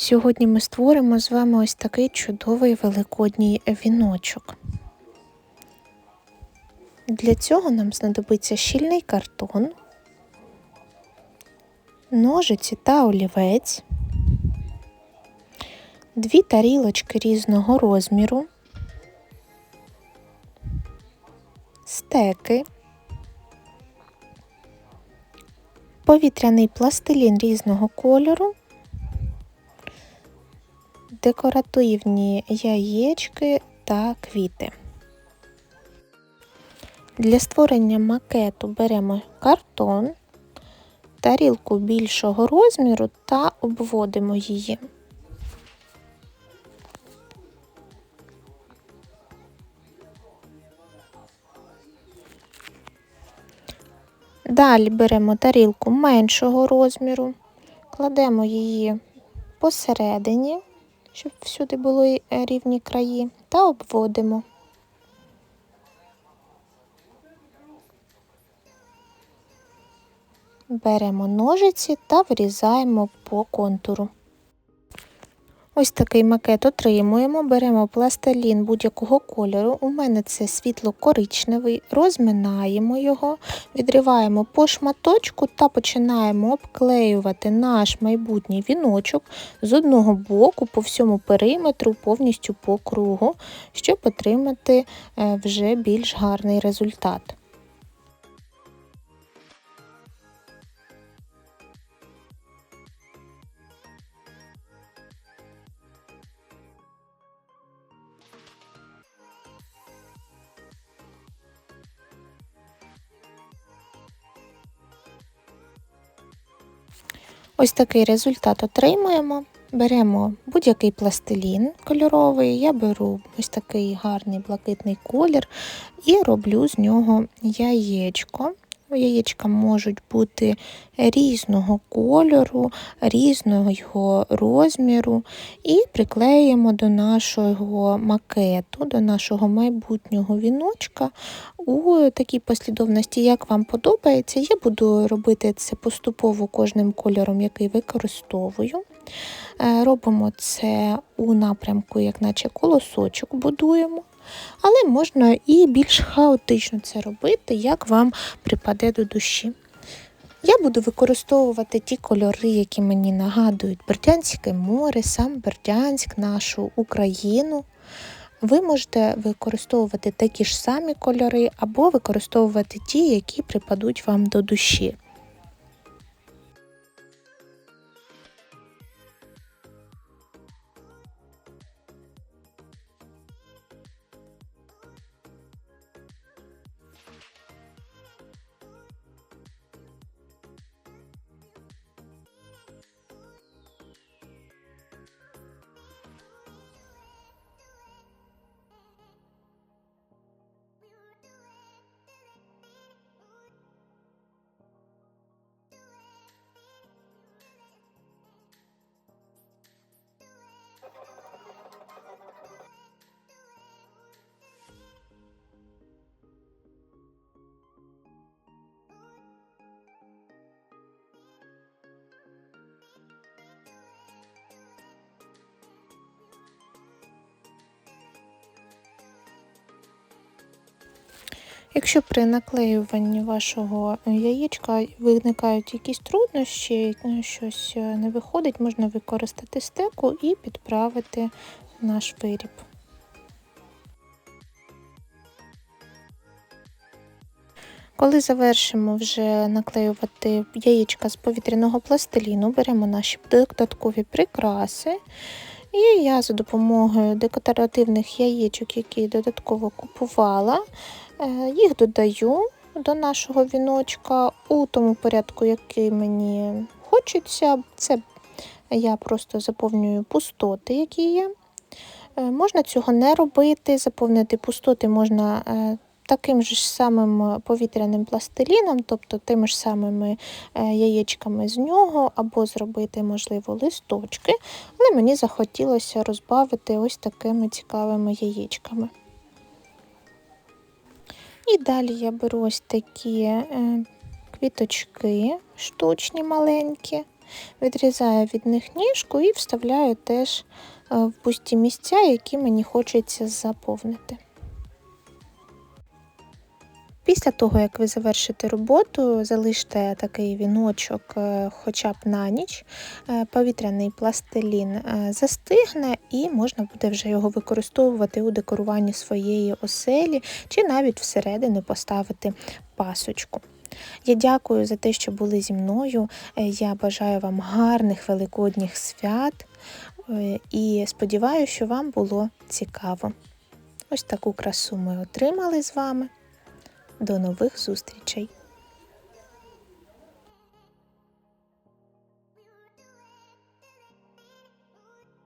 Сьогодні ми створимо з вами ось такий чудовий великодній віночок. Для цього нам знадобиться щільний картон, ножиці та олівець, дві тарілочки різного розміру, стеки, повітряний пластилін різного кольору декоративні яєчки та квіти. Для створення макету беремо картон, тарілку більшого розміру та обводимо її. Далі беремо тарілку меншого розміру, кладемо її посередині щоб всюди були рівні краї, та обводимо. Беремо ножиці та вирізаємо по контуру. Ось такий макет отримуємо, беремо пластилін будь-якого кольору. У мене це світло-коричневий, розминаємо його, відриваємо по шматочку та починаємо обклеювати наш майбутній віночок з одного боку по всьому периметру, повністю по кругу, щоб отримати е, вже більш гарний результат. Ось такий результат отримуємо. Беремо будь-який пластилін кольоровий, я беру ось такий гарний блакитний колір і роблю з нього яєчко. Яєчка можуть бути різного кольору, різного його розміру, і приклеїмо до нашого макету, до нашого майбутнього віночка у такій послідовності, як вам подобається. Я буду робити це поступово кожним кольором, який використовую. Е, робимо це у напрямку, як наче колосочок будуємо. Але можна і більш хаотично це робити, як вам припаде до душі. Я буду використовувати ті кольори, які мені нагадують Бердянське море, сам Бердянськ, нашу Україну. Ви можете використовувати такі ж самі кольори, або використовувати ті, які припадуть вам до душі. Якщо при наклеюванні вашого яєчка виникають якісь труднощі, щось е, не виходить, можна використати стеку і підправити наш виріб. Коли завершимо вже наклеювати яєчка з повітряного пластиліну, беремо наші додаткові прикраси. І я за допомогою декоративних яєчок, які додатково купувала, Е, їх додаю до нашого віночка у тому порядку, який мені хочеться. Це я просто заповнюю пустоти, які є. Е, можна цього не робити, заповнити пустоти можна е, таким ж самим повітряним пластиліном, тобто тими ж самими яєчками з нього, або зробити, можливо, листочки, але мені захотілося розбавити ось такими цікавими яєчками. І далі я беру ось такі е, квіточки штучні маленькі, Відрізаю від них ніжку і вставляю теж е, в пусті місця, які мені хочеться заповнити. Після того, як ви завершите роботу, залиште такий віночок е, хоча б на ніч, е, повітряний пластилін е, застигне і можна буде вже його використовувати у декоруванні своєї оселі чи навіть всередину поставити пасочку. Я дякую за те, що були зі мною. Я бажаю вам гарних великодніх свят і сподіваюся, що вам було цікаво. Ось таку красу ми отримали з вами. До нових зустрічей!